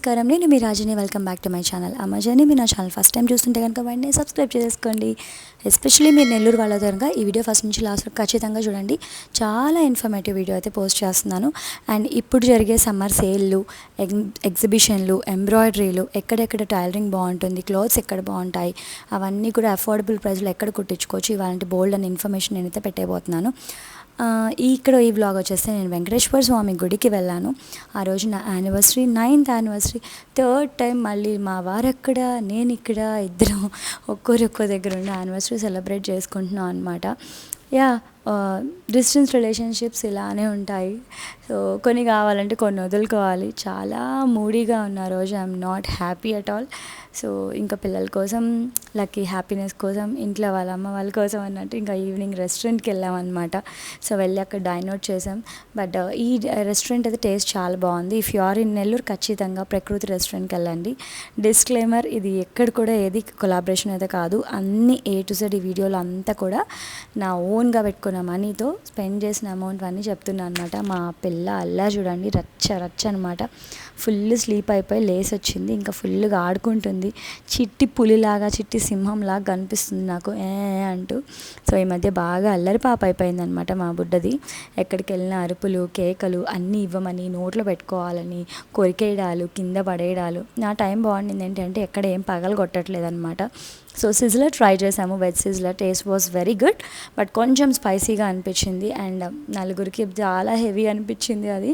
నమస్కారం నేను మీ రాజుని. Welcome back to my channel Ammajani మీరు నా ఛానల్ ఫస్ట్ టైం చూస్తుంటే కనుక వెంటనే సబ్స్క్రైబ్ చేసుకోండి ఎస్పెషల్లీ మీరు నెల్లూరు వాళ్ళ కనుక ఈ వీడియో ఫస్ట్ నుంచి లాస్ట్ వరకు ఖచ్చితంగా చూడండి. చాలా ఇన్ఫర్మేటివ్ వీడియో అయితే పోస్ట్ చేస్తున్నాను. అండ్ ఇప్పుడు జరిగే సమ్మర్ సేల్లు ఎగ్ ఎగ్జిబిషన్లు ఎంబ్రాయిడరీలు ఎక్కడెక్కడ టైలరింగ్ బాగుంటుంది క్లోత్స్ ఎక్కడ బాగుంటాయి అవన్నీ కూడా అఫోర్డబుల్ ప్రైస్లో ఎక్కడ కుట్టించుకోవచ్చు ఇవాళ బోల్డ్ అనే ఇన్ఫర్మేషన్ నేనైతే పెట్టేయబోతున్నాను ఇక్కడ ఈ బ్లాగ్ వచ్చేస్తే నేను వెంకటేశ్వర స్వామి గుడికి వెళ్ళాను. ఆ రోజు నా anniversary ninth anniversary third time మళ్ళీ మా వారక్కడ నేను ఇక్కడ ఇద్దరం ఒక్కొరు ఒక్కో దగ్గర ఉండి యానివర్సరీ సెలబ్రేట్ చేసుకుంటున్నాం అనమాట యా డిస్టెన్స్ రిలేషన్షిప్స్ ఇలానే ఉంటాయి. సో కొన్ని కావాలంటే కొన్ని వదులుకోవాలి. చాలా మూడీగా ఉన్న రోజు I'm not happy at all so ఇంకా పిల్లల కోసం లక్కీ హ్యాపీనెస్ కోసం ఇంట్లో వాళ్ళ అమ్మ వాళ్ళ కోసం అన్నట్టు ఇంకా ఈవినింగ్ రెస్టారెంట్కి వెళ్ళామన్నమాట సో వెళ్ళి అక్కడ డైన్ చేసాం. బట్ uh, ఈ రెస్టారెంట్ అయితే టేస్ట్ చాలా బాగుంది. If you are in Nellore ఖచ్చితంగా ప్రకృతి రెస్టారెంట్కి వెళ్ళండి. డిస్క్లైమర్ ఇది ఎక్కడ కూడా ఏది కొలాబరేషన్ అయితే కాదు. అన్ని ఏ టు సెడ్ ఈ వీడియోలు అంతా కూడా నా ఓన్గా పెట్టుకున్న మనీతో స్పెండ్ చేసిన అమౌంట్ అన్నీ చెప్తున్నాను అనమాట మా పిల్ల అల్లా చూడండి రచ్చ రచ్చ అనమాట ఫుల్ స్లీప్ అయిపోయి లేసి వచ్చింది ఇంకా ఫుల్గా ఆడుకుంటుంది. చిట్టి పులిలాగా చిట్టి సింహంలాగా కనిపిస్తుంది నాకు. ఏ ఏ అంటూ. సో ఈ మధ్య బాగా అల్లరి పాప అయిపోయింది అనమాట మా బుడ్డది. ఎక్కడికి వెళ్ళిన అరుపులు కేకలు అన్నీ ఇవ్వమని నోట్లో పెట్టుకోవాలని కొరికేయడాలు కింద పడేయడాలు. నా టైం బాగుండింది. ఏంటంటే ఎక్కడ ఏం పగలు కొట్టట్లేదు అనమాట సో సిజ్లర్ ట్రై చేసాము veg sizzler taste was very good but కొంచెం స్పైసీగా అనిపించింది. అండ్ um, నలుగురికి చాలా హెవీ అనిపించింది అది.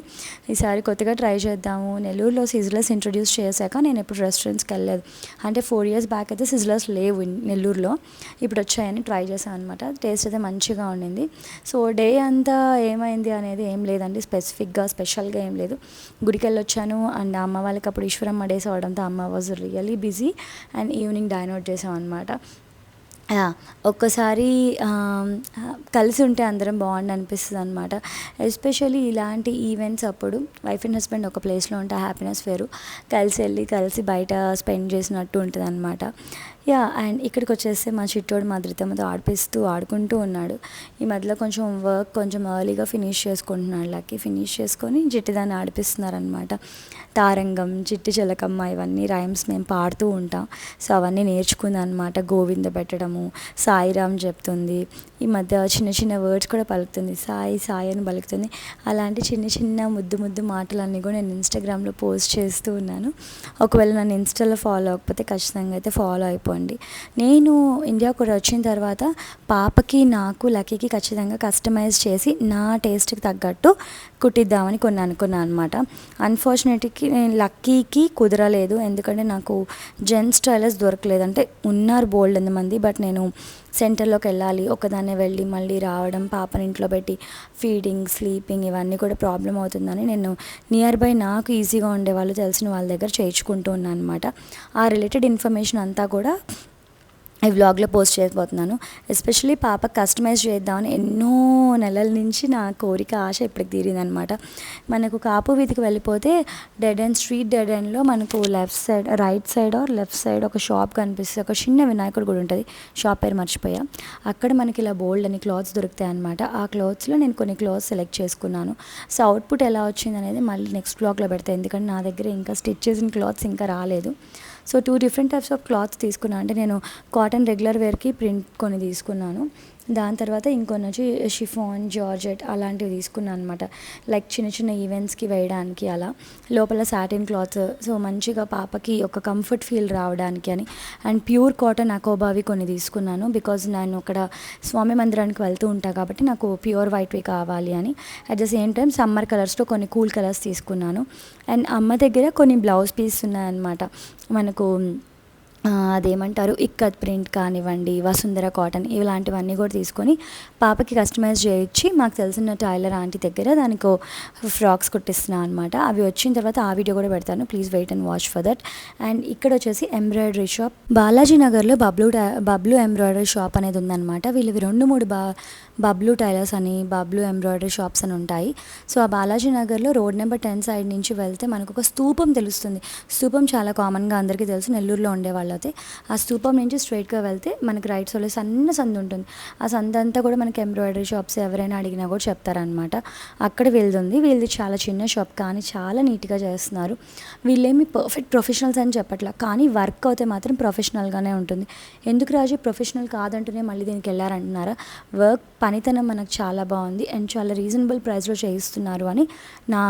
ఈసారి కొత్తగా ట్రై చేద్దాము. నెల్లూరులో సిజ్లర్స్ ఇంట్రొడ్యూస్ చేశాక నేను ఎప్పుడు రెస్టారెంట్స్కి వెళ్ళలేదు అంటే ఫోర్ ఇయర్స్ బ్యాక్ అయితే సిజ్లర్స్ లేవు నెల్లూరులో. ఇప్పుడు వచ్చాయని ట్రై చేశాను అనమాట టేస్ట్ అయితే మంచిగా ఉండింది. సో డే అంతా ఏమైంది అనేది ఏం లేదండి. స్పెసిఫిక్గా స్పెషల్గా ఏం లేదు. గుడికి వెళ్ళొచ్చాను అండ్ అమ్మ వాళ్ళకి అప్పుడు ఈశ్వరమ్మ డేస్ అవడంతో అమ్మ was really busy and evening dine out చేసాం అనమాట ఒక్కసారి కలిసి ఉంటే అందరం బాగుండి అనిపిస్తుంది అనమాట ఎస్పెషల్లీ ఇలాంటి ఈవెంట్స్ అప్పుడు వైఫ్ అండ్ హస్బెండ్ ఒక ప్లేస్లో ఉంటే హ్యాపీనెస్ వేరు. కలిసి వెళ్ళి కలిసి బయట స్పెండ్ చేసినట్టు ఉంటుంది అనమాట యా అండ్ ఇక్కడికి వచ్చేస్తే మా చిట్టోడు మా ధృతమ్మతో ఆడిపిస్తూ ఆడుకుంటూ ఉన్నాడు. ఈ మధ్యలో కొంచెం వర్క్ కొంచెం ఎర్లీగా ఫినిష్ చేసుకుంటున్నాడు. లక్కీ ఫినిష్ చేసుకొని చిట్టిదాన్ని ఆడిపిస్తున్నారనమాట తారంగం చిట్టి చిలకమ్మ ఇవన్నీ రైమ్స్ మేము పాడుతూ ఉంటాం. సో అవన్నీ నేర్చుకుంది అనమాట గోవింద పెట్టడము సాయిరామ్ చెప్తుంది. ఈ మధ్య చిన్న చిన్న వర్డ్స్ కూడా పలుకుతుంది. సాయి సాయి అని పలుకుతుంది. అలాంటి చిన్న చిన్న ముద్దు ముద్దు మాటలన్నీ కూడా నేను ఇన్స్టాగ్రామ్లో పోస్ట్ చేస్తూ ఉన్నాను. ఒకవేళ నన్ను ఇన్స్టాలో ఫాలో అవ్వకపోతే ఖచ్చితంగా అయితే ఫాలో అనుకోండి నేను ఇండియా కూడా వచ్చిన తర్వాత పాపకి నాకు లక్కీకి ఖచ్చితంగా కస్టమైజ్ చేసి నా టేస్ట్కి తగ్గట్టు కుట్టిద్దామని కొన్ని అనుకున్నాను అనమాట అన్ఫార్చునేట్కి నేను లక్కీకి కుదరలేదు. ఎందుకంటే నాకు జెంట్స్ స్టైలర్స్ దొరకలేదు. అంటే ఉన్నారు బోల్డ్ మంది బట్ నేను సెంటర్లోకి వెళ్ళాలి ఒకదాన్నే వెళ్ళి మళ్ళీ రావడం పాపని ఇంట్లో పెట్టి ఫీడింగ్ స్లీపింగ్ ఇవన్నీ కూడా ప్రాబ్లం అవుతుందని నేను నియర్ బై నాకు ఈజీగా ఉండేవాళ్ళు తెలిసిన వాళ్ళ దగ్గర చేయించుకుంటూ ఉన్నాను అనమాట ఆ రిలేటెడ్ ఇన్ఫర్మేషన్ అంతా కూడా ఈ వ్లాగ్లో పోస్ట్ చేయబోతున్నాను. ఎస్పెషలీ పాప కస్టమైజ్ చేద్దామని ఎన్నో నెలల నుంచి నా కోరిక ఆశ ఇప్పటికి తీరిందనమాట. మనకు కాపు వీధికి వెళ్ళిపోతే డెడ్ అండ్ స్ట్రీట్ డెడ్ అండ్లో మనకు left side right side or left side ఒక షాప్ కనిపిస్తుంది ఒక చిన్న వినాయకుడు కూడా ఉంటుంది. షాప్ పేరు మర్చిపోయా. అక్కడ మనకి ఇలా బోల్డ్ అని క్లాత్స్ దొరుకుతాయి అనమాట. ఆ క్లాత్స్లో నేను కొన్ని క్లాత్స్ సెలెక్ట్ చేసుకున్నాను. సో అవుట్పుట్ ఎలా వచ్చింది అనేది మళ్ళీ నెక్స్ట్ బ్లాగ్లో పెడతాను ఎందుకంటే నా దగ్గర ఇంకా స్టిచ్ చేసిన క్లాత్స్ ఇంకా రాలేదు. So two different types of clothes తీసుకున్నాను అంటే నేను కాటన్ రెగ్యులర్ వేర్కి ప్రింట్ కొన్ని తీసుకున్నాను. దాని తర్వాత ఇంకొన్ని వచ్చి షిఫాన్ జార్జెట్ అలాంటివి తీసుకున్నాను అనమాట లైక్ చిన్న చిన్న ఈవెంట్స్కి వేయడానికి అలా. లోపల సాటిన్ క్లాత్. సో మంచిగా పాపకి ఒక కంఫర్ట్ ఫీల్ రావడానికి అని. అండ్ ప్యూర్ కాటన్ అకోబావి కొన్ని తీసుకున్నాను బికాజ్ నేను అక్కడ స్వామి మందిరానికి వెళ్తూ ఉంటాను కాబట్టి నాకు ప్యూర్ వైట్వి కావాలి అని. At the same time summer కలర్స్లో కొన్ని కూల్ కలర్స్ తీసుకున్నాను. అండ్ అమ్మ దగ్గర కొన్ని బ్లౌజ్ పీస్ ఉన్నాయన్నమాట. మనకు అదేమంటారు ఇక్కత్ ప్రింట్ కానివ్వండి వసుంధర కాటన్ ఇలాంటివన్నీ కూడా తీసుకొని పాపకి కస్టమైజ్ చేయించి మాకు తెలిసిన టైలర్ ఆంటీ దగ్గర దానికి ఫ్రాక్స్ కుట్టిస్తున్నాను అనమాట అవి వచ్చిన తర్వాత ఆ వీడియో కూడా పెడతాను. Please wait and watch for that and ఇక్కడ వచ్చేసి ఎంబ్రాయిడరీ షాప్ బాలాజీ నగర్లో బబ్లూ టై- ఎంబ్రాయిడరీ షాప్ అనేది ఉందన్నమాట. వీళ్ళవి రెండు మూడు బా బబ్లూ టైలర్స్ అని బబ్లూ ఎంబ్రాయిడరీ షాప్స్ అని ఉంటాయి. సో ఆ బాలాజీ నగర్లో రోడ్ నెంబర్ టెన్ సైడ్ నుంచి వెళ్తే మనకు ఒక స్తూపం తెలుస్తుంది. స్తూపం చాలా కామన్గా అందరికీ తెలుసు. నెల్లూరులో ఉండేవాళ్ళు వాళ్ళ ఆ స్థూపం నుంచి స్ట్రైట్గా వెళ్తే మనకి రైట్ సైడ్లో సన్న సందు ఉంటుంది. ఆ సందు అంతా కూడా మనకి ఎంబ్రాయిడరీ షాప్స్ ఎవరైనా అడిగినా కూడా చెప్తారనమాట అక్కడ వెళ్తుంది వీళ్ళది చాలా చిన్న షాప్ కానీ చాలా నీట్గా చేస్తున్నారు. వీళ్ళేమి పర్ఫెక్ట్ ప్రొఫెషనల్స్ అని చెప్పట్లా కానీ వర్క్ అయితే మాత్రం ప్రొఫెషనల్గానే ఉంటుంది. ఎందుకు రాజు ప్రొఫెషనల్ కాదంటూనే మళ్ళీ దీనికి వెళ్ళారంటున్నారా? వర్క్ పనితనం మనకు చాలా బాగుంది. అండ్ చాలా రీజనబుల్ ప్రైస్లో చేయిస్తున్నారు అని నా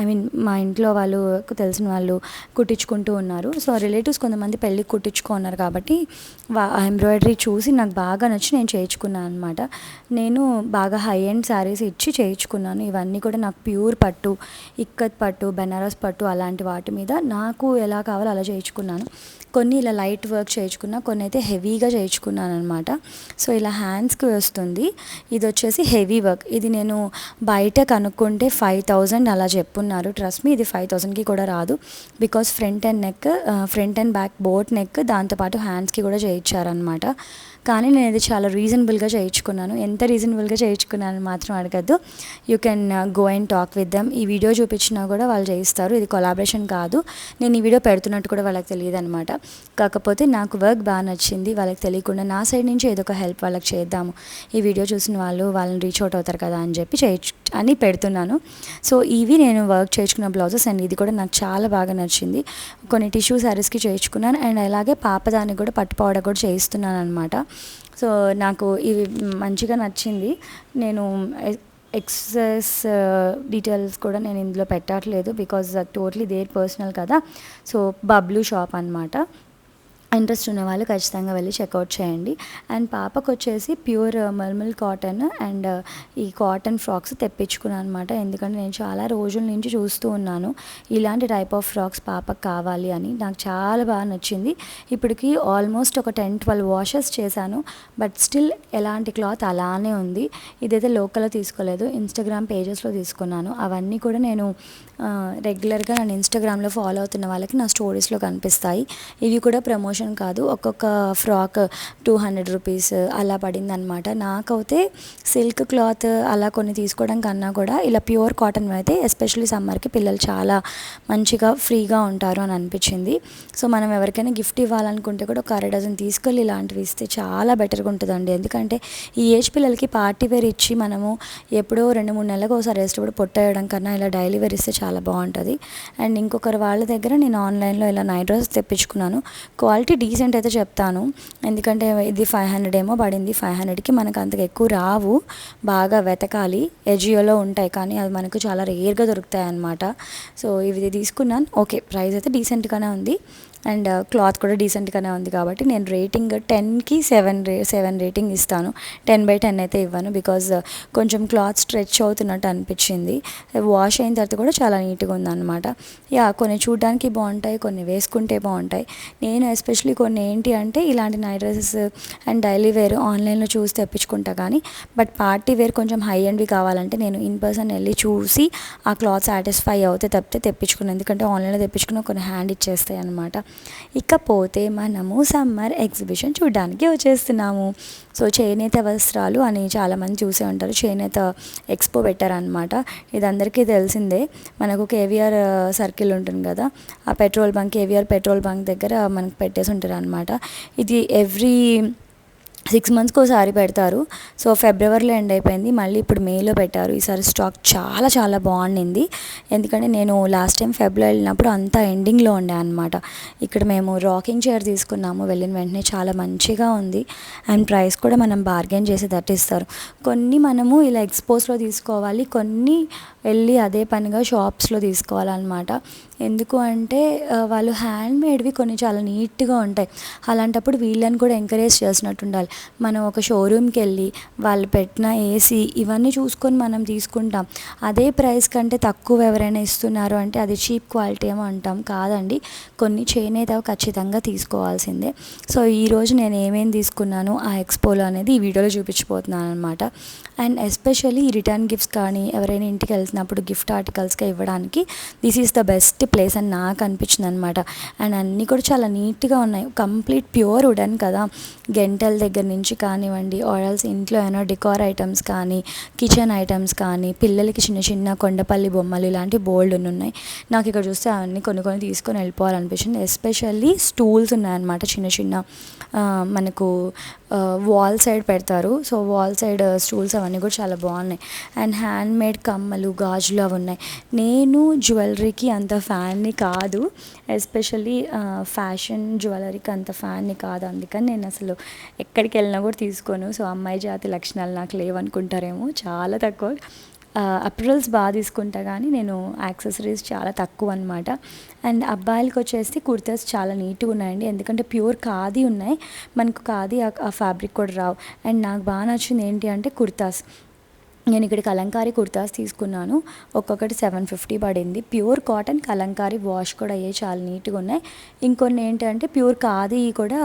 ఐ మీన్ మా ఇంట్లో వాళ్ళు తెలిసిన వాళ్ళు కుట్టించుకుంటూ ఉన్నారు. సో రిలేటివ్స్ కొంతమంది పెళ్ళికి కుట్టించుకున్నారు కాబట్టి వా ఎంబ్రాయిడరీ చూసి నాకు బాగా నచ్చి నేను చేయించుకున్నాను అనమాట నేను బాగా హై ఎండ్ శారీస్ ఇచ్చి చేయించుకున్నాను. ఇవన్నీ కూడా నాకు ప్యూర్ పట్టు ఇక్కత్ పట్టు బెనారస్ పట్టు అలాంటి వాటి మీద నాకు ఎలా కావాలో అలా చేయించుకున్నాను. కొన్ని ఇలా లైట్ వర్క్ చేయించుకున్నా కొన్ని అయితే హెవీగా చేయించుకున్నాను అనమాట సో ఇలా హ్యాండ్స్కి వస్తుంది. ఇది వచ్చేసి హెవీ వర్క్ ఇది నేను బయట కనుక్కుంటే ఫైవ్ థౌజండ్ అలా చెప్పున్నారు. ట్రస్ట్ మీ ఇది ఫైవ్ థౌజండ్కి కూడా రాదు. Because front and neck front and back boat neck దాంతోపాటు హ్యాండ్స్కి కూడా చేయించారనమాట కానీ నేను ఇది చాలా రీజనబుల్గా చేయించుకున్నాను. ఎంత రీజనబుల్గా చేయించుకున్నాను మాత్రం అడగద్దు. You can go and talk with them ఈ వీడియో చూపించినా కూడా వాళ్ళు చేయిస్తారు. ఇది కొలాబరేషన్ కాదు. నేను ఈ వీడియో పెడుతున్నట్టు కూడా వాళ్ళకి తెలియదు అనమాట కాకపోతే నాకు వర్క్ బాగా నచ్చింది. వాళ్ళకి తెలియకుండా నా సైడ్ నుంచి ఏదో ఒక హెల్ప్ వాళ్ళకి చేద్దాము. ఈ వీడియో చూసిన వాళ్ళు వాళ్ళని రీచ్ అవుట్ అవుతారు కదా అని చెప్పి చేయించు అని పెడుతున్నాను. సో ఇవి నేను వర్క్ చేయించుకున్న బ్లౌజెస్ అండ్ ఇది కూడా నాకు చాలా బాగా నచ్చింది. కొన్ని టిష్యూ శారీస్కి చేయించుకున్నాను. అండ్ అలాగే పాపదానికి కూడా పట్టు పౌడర్ కూడా చేయిస్తున్నాను అనమాట సో నాకు ఇవి మంచిగా నచ్చింది. నేను ఎక్సెస్ డీటెయిల్స్ uh, కూడా నేను ఇందులో పెట్టట్లేదు బికాజ్ టోటలీ దేర్ పర్సనల్ కదా. సో బబ్లూ షాప్ అనమాట ఇంట్రెస్ట్ ఉన్న వాళ్ళు ఖచ్చితంగా వెళ్ళి చెక్అవుట్ చేయండి. అండ్ పాపకు వచ్చేసి pure uh, mulmul cotton and uh, ఈ కాటన్ ఫ్రాక్స్ తెప్పించుకున్నాను అనమాట ఎందుకంటే నేను చాలా రోజుల నుంచి చూస్తూ ఉన్నాను. ఇలాంటి టైప్ ఆఫ్ ఫ్రాక్స్ పాపకు కావాలి అని నాకు చాలా బాగా నచ్చింది. ఇప్పటికి ఆల్మోస్ట్ ఒక టెన్ ట్వెల్వ్ వాషెస్ చేశాను. బట్ స్టిల్ ఎలాంటి క్లాత్ అలానే ఉంది. ఇదైతే లోకల్లో తీసుకోలేదు. ఇన్స్టాగ్రామ్ పేజెస్లో తీసుకున్నాను. అవన్నీ కూడా నేను రెగ్యులర్గా నన్ను ఇన్స్టాగ్రామ్లో ఫాలో అవుతున్న వాళ్ళకి నా స్టోరీస్లో కనిపిస్తాయి. ఇవి కూడా ప్రమోషన్ కాదు ఒక్కొక్క ఫ్రాక్ టూ హండ్రెడ్ రూపీస్ అలా పడింది అనమాట నాకైతే సిల్క్ క్లాత్ అలా కొన్ని తీసుకోవడం కన్నా కూడా ఇలా ప్యూర్ కాటన్ అయితే ఎస్పెషల్లీ సమ్మర్కి పిల్లలు చాలా మంచిగా ఫ్రీగా ఉంటారు అని అనిపించింది. సో మనం ఎవరికైనా గిఫ్ట్ ఇవ్వాలనుకుంటే కూడా ఒక అర డజన్ తీసుకెళ్ళి ఇలాంటివి ఇస్తే చాలా బెటర్గా ఉంటుందండి. ఎందుకంటే ఈ ఏజ్ పిల్లలకి పార్టీ వేర్ ఇచ్చి మనము ఎప్పుడో రెండు మూడు నెలలకు ఒకసారి వేసేటప్పుడు పొట్టేయడం కన్నా ఇలా డైలీ వేర్ ఇస్తే చాలా చాలా బాగుంటుంది. అండ్ ఇంకొకరు వాళ్ళ దగ్గర నేను ఆన్లైన్లో ఇలా నైట్ డ్రెస్ తెప్పించుకున్నాను. క్వాలిటీ డీసెంట్ అయితే చెప్తాను. ఎందుకంటే ఇది ఫైవ్ హండ్రెడ్ ఏమో పడింది. ఫైవ్ హండ్రెడ్కి మనకు అంతగా ఎక్కువ రావు. బాగా వెతకాలి. ఎజియోలో ఉంటాయి కానీ అవి మనకు చాలా రేర్గా దొరుకుతాయి అన్నమాట సో ఇవి తీసుకున్నాను. ఓకే ప్రైస్ అయితే డీసెంట్గానే ఉంది. అండ్ uh, క్లాత్ కూడా డీసెంట్గానే ఉంది కాబట్టి నేను రేటింగ్ టెన్కి సెవెన్ రే సెవెన్ రేటింగ్ ఇస్తాను. టెన్ బై టెన్ అయితే ఇవ్వను బికాజ్ uh, కొంచెం క్లాత్ స్ట్రెచ్ అవుతున్నట్టు అనిపించింది. వాష్ అయిన తర్వాత కూడా చాలా నీట్గా ఉందన్నమాట. యా కొన్ని చూడడానికి బాగుంటాయి కొన్ని వేసుకుంటే బాగుంటాయి. నేను ఎస్పెషలీ కొన్ని ఏంటి అంటే ఇలాంటి night dresses and daily wear ఆన్లైన్లో చూసి తెప్పించుకుంటా కానీ బట్ పార్టీ వేర్ కొంచెం హై అండ్వి కావాలంటే నేను ఇన్ పర్సన్ వెళ్ళి చూసి ఆ క్లాత్ సాటిస్ఫై అవుతే తప్పితే తెప్పించుకున్నాను ఎందుకంటే ఆన్లైన్లో తెప్పించుకున్న కొన్ని హ్యాండ్ ఇచ్చేస్తాయి అనమాట ఇకపోతే మనము సమ్మర్ ఎగ్జిబిషన్ చూడడానికి వచ్చేస్తున్నాము. సో చేనేత వస్త్రాలు అని చాలామంది చూసే ఉంటారు. చేనేత ఎక్స్పో పెట్టారనమాట ఇది అందరికీ తెలిసిందే. మనకు కేవీఆర్ సర్కిల్ ఉంటుంది కదా. ఆ petrol bunk KVR petrol bunk దగ్గర మనకు పెట్టేసి ఉంటారు అనమాట ఇది ఎవ్రీ సిక్స్ మంత్స్కి ఒకసారి పెడతారు. సో ఫిబ్రవరిలో ఎండ్ అయిపోయింది. మళ్ళీ ఇప్పుడు మేలో పెట్టారు. ఈసారి స్టాక్ చాలా చాలా బాగుండింది. ఎందుకంటే నేను లాస్ట్ టైం ఫెబ్లో వెళ్ళినప్పుడు అంతా ఎండింగ్లో ఉండే అనమాట ఇక్కడ మేము రాకింగ్ చైర్ తీసుకున్నాము. వెళ్ళిన వెంటనే చాలా మంచిగా ఉంది. అండ్ ప్రైస్ కూడా మనం బార్గెన్ చేసి దట్టిస్తారు కొన్ని మనము ఇలా ఎక్స్పోస్లో తీసుకోవాలి. కొన్ని వెళ్ళి అదే పనిగా షాప్స్లో తీసుకోవాలన్నమాట. ఎందుకు అంటే వాళ్ళు హ్యాండ్ మేడ్వి కొన్ని చాలా నీట్గా ఉంటాయి. అలాంటప్పుడు వీళ్ళని కూడా ఎంకరేజ్ చేసినట్టు ఉండాలి. మనం ఒక షోరూమ్కి వెళ్ళి వాళ్ళు పెట్టిన ఏసీ ఇవన్నీ చూసుకొని మనం తీసుకుంటాం. అదే ప్రైస్ కంటే తక్కువ ఎవరైనా ఇస్తున్నారు అంటే అది చీప్ క్వాలిటీ ఏమో అంటాం. కాదండి. కొన్ని చేనేత ఖచ్చితంగా తీసుకోవాల్సిందే. సో ఈరోజు నేను ఏమేమి తీసుకున్నాను ఆ ఎక్స్పోలో అనేది ఈ వీడియోలో చూపించిపోతున్నాను అనమాట అండ్ ఎస్పెషల్లీ రిటర్న్ గిఫ్ట్స్ కానీ ఎవరైనా ఇంటికి వెళ్తున్నప్పుడు గిఫ్ట్ ఆర్టికల్స్గా ఇవ్వడానికి this is the best place అని నాకు అనిపించింది అనమాట అండ్ అన్నీ కూడా చాలా నీట్గా ఉన్నాయి. కంప్లీట్ ప్యూర్ వుడన్ కదా. గెంటల దగ్గర దగ్గర నుంచి కానివ్వండి ఆయిల్స్ ఇంట్లో ఏమైనా డెకార్ ఐటమ్స్ కానీ కిచెన్ ఐటమ్స్ కానీ పిల్లలకి చిన్న చిన్న కొండపల్లి బొమ్మలు ఇలాంటి బోల్డ్ ఉన్నాయి. నాకు ఇక్కడ చూస్తే అవన్నీ కొన్ని కొన్ని తీసుకొని వెళ్ళిపోవాలనిపించింది. ఎస్పెషల్లీ స్టూల్స్ ఉన్నాయన్నమాట చిన్న చిన్న మనకు వాల్ సైడ్ పెడతారు. సో వాల్ సైడ్ స్టూల్స్ అవన్నీ కూడా చాలా బాగున్నాయి. అండ్ హ్యాండ్ మేడ్ కమ్మలు గాజులు అవి ఉన్నాయి. నేను జ్యువెలరీకి అంత ఫ్యాన్ని కాదు. ఎస్పెషల్లీ ఫ్యాషన్ జ్యువెలరీకి అంత ఫ్యాన్ని కాదు. అందుకని నేను అసలు ఎక్కడికి వెళ్ళినా కూడా తీసుకోను. సో అమ్మాయి జాతి లక్షణాలు నాకు లేవనుకుంటారేమో. చాలా తక్కువ. అప్రల్స్ బాగా తీసుకుంటా కానీ నేను యాక్సెసరీస్ చాలా తక్కువ అనమాట అండ్ అబ్బాయిలకి వచ్చేసి కుర్తాస్ చాలా నీట్గా ఉన్నాయండి ఎందుకంటే ప్యూర్ ఖాదీ ఉన్నాయి. మనకు ఖాదీ ఆ ఫ్యాబ్రిక్ కూడా రావు. అండ్ నాకు బాగా నచ్చింది ఏంటి అంటే కుర్తాస్. నేను ఇక్కడ కలంకారీ కుర్తాస్ తీసుకున్నాను. ఒక్కొక్కటి సెవెన్ ఫిఫ్టీ పడింది. ప్యూర్ కాటన్ కలంకారీ వాష్ కూడా అయ్యాయి. చాలా నీట్గా ఉన్నాయి. ఇంకొన్ని ఏంటంటే ప్యూర్ ఖాదీ కూడా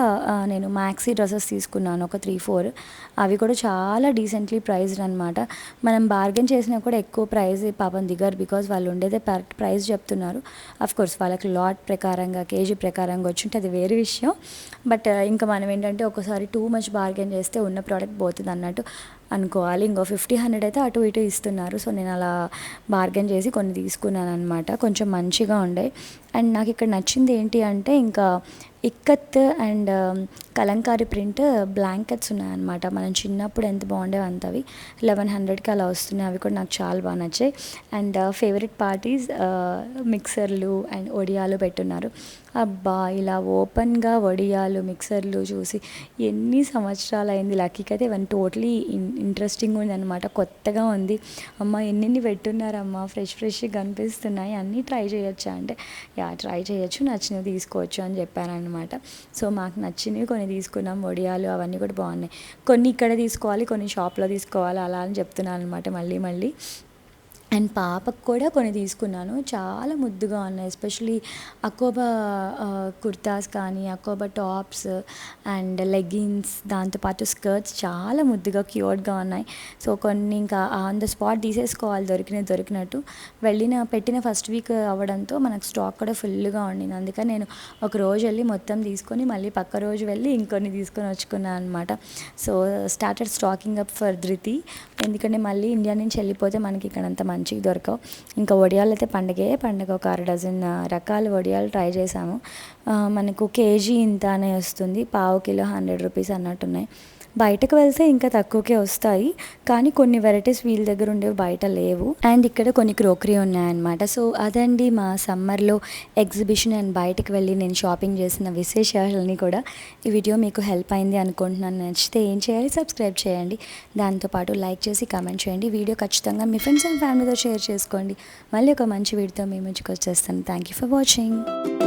నేను మ్యాక్సీ డ్రెస్సెస్ తీసుకున్నాను. ఒక త్రీ ఫోర్ అవి కూడా చాలా డీసెంట్లీ ప్రైస్డ్ అనమాట మనం బార్గెన్ చేసినా కూడా ఎక్కువ ప్రైజ్ పాపం దిగారు బికాజ్ వాళ్ళు ఉండేదే ప్రైస్ చెప్తున్నారు. అఫ్ కోర్స్ వాళ్ళకి లాట్ ప్రకారంగా కేజీ ప్రకారంగా వచ్చుంటే అది వేరే విషయం. బట్ ఇంకా మనం ఏంటంటే ఒకసారి టూ మచ్ బార్గెన్ చేస్తే ఉన్న ప్రోడక్ట్ పోతుంది అన్నట్టు. అనుకోవాలి. ఇంకో ఫిఫ్టీ హండ్రెడ్ అయితే అటు ఇటు ఇస్తున్నారు. సో నేను అలా బార్గెన్ చేసి కొన్ని తీసుకున్నాను అనమాట కొంచెం మంచిగా ఉండే. అండ్ నాకు ఇక్కడ నచ్చింది ఏంటి అంటే ఇంకా ikat and Kalamkari print blankets ఉన్నాయన్నమాట. మనం చిన్నప్పుడు ఎంత బాగుండేవి అంత అవి లెవెన్ హండ్రెడ్కి అలా వస్తున్నాయి. అవి కూడా నాకు చాలా బాగా నచ్చాయి. అండ్ ఫేవరెట్ పార్టీస్ మిక్సర్లు అండ్ ఒడియాలు పెట్టున్నారు. అబ్బా ఇలా ఓపెన్గా వడియాలు మిక్సర్లు చూసి ఎన్ని సంవత్సరాలు అయింది లక్కీకి అయితే ఇవన్నీ టోటలీ ఇంట్రెస్టింగ్ ఉంది అనమాట కొత్తగా ఉంది. అమ్మ ఎన్ని పెట్టున్నారమ్మా. ఫ్రెష్ ఫ్రెష్గా కనిపిస్తున్నాయి. అన్నీ ట్రై చేయొచ్చా? అంటే యా ట్రై చేయొచ్చు. నచ్చినవి తీసుకోవచ్చు అని చెప్పారనమాట సో మాకు నచ్చినవి కొన్ని తీసుకున్నాం వడియాలు అవన్నీ కూడా బాగున్నాయి. కొన్ని ఇక్కడ తీసుకోవాలి కొన్ని షాప్లో తీసుకోవాలి అలా అని చెప్తున్నాను అనమాట మళ్ళీ మళ్ళీ. అండ్ పాపకు కూడా కొన్ని తీసుకున్నాను. చాలా ముద్దుగా ఉన్నాయి. ఎస్పెషలీ అకోబా కుర్తాస్ కానీ అకోబా టాప్స్ అండ్ లెగ్గిన్స్ దాంతోపాటు స్కర్ట్స్ చాలా ముద్దుగా క్యూట్గా ఉన్నాయి. సో కొన్ని ఇంకా ఆన్ ద స్పాట్ తీసేసుకోవాలి. దొరికిన దొరికినట్టు. వెళ్ళిన పెట్టిన ఫస్ట్ వీక్ అవ్వడంతో మనకు స్టాక్ కూడా ఫుల్గా ఉండింది. అందుకని నేను ఒక రోజు వెళ్ళి మొత్తం తీసుకొని మళ్ళీ పక్క రోజు వెళ్ళి ఇంకొన్ని తీసుకొని వచ్చుకున్నాను అనమాట so started stocking up for Dhruti ఎందుకంటే మళ్ళీ ఇండియా నుంచి వెళ్ళిపోతే మనకి ఇక్కడ అంత మంచిగా దొరకవు. ఇంకా వడియాలు అయితే పండగే పండగ ఒక అర డజన్ రకాల వడియాలు ట్రై చేశాము. మనకు కేజీ ఇంత అనే వస్తుంది. పావు కిలో హండ్రెడ్ రూపీస్ అన్నట్టున్నాయి. బయటకు వెళ్తే ఇంకా తక్కువకే వస్తాయి కానీ కొన్ని వెరైటీస్ వీళ్ళ దగ్గర ఉండేవి బయట లేవు. అండ్ ఇక్కడ కొన్ని క్రోకరీ ఉన్నాయన్నమాట. సో అదండి మా సమ్మర్లో ఎగ్జిబిషన్ అండ్ బయటకు వెళ్ళి నేను షాపింగ్ చేసిన విశేషాలని కూడా ఈ వీడియో మీకు హెల్ప్ అయింది అనుకుంటున్నాను. నచ్చితే ఏం చేయాలి? సబ్స్క్రైబ్ చేయండి. దాంతోపాటు లైక్ చేసి కామెంట్ చేయండి. వీడియో ఖచ్చితంగా మీ ఫ్రెండ్స్ అండ్ ఫ్యామిలీతో షేర్ చేసుకోండి. మళ్ళీ ఒక మంచి వీడియోతో మీ ముందుకు వచ్చేస్తాను. Thank you for watching.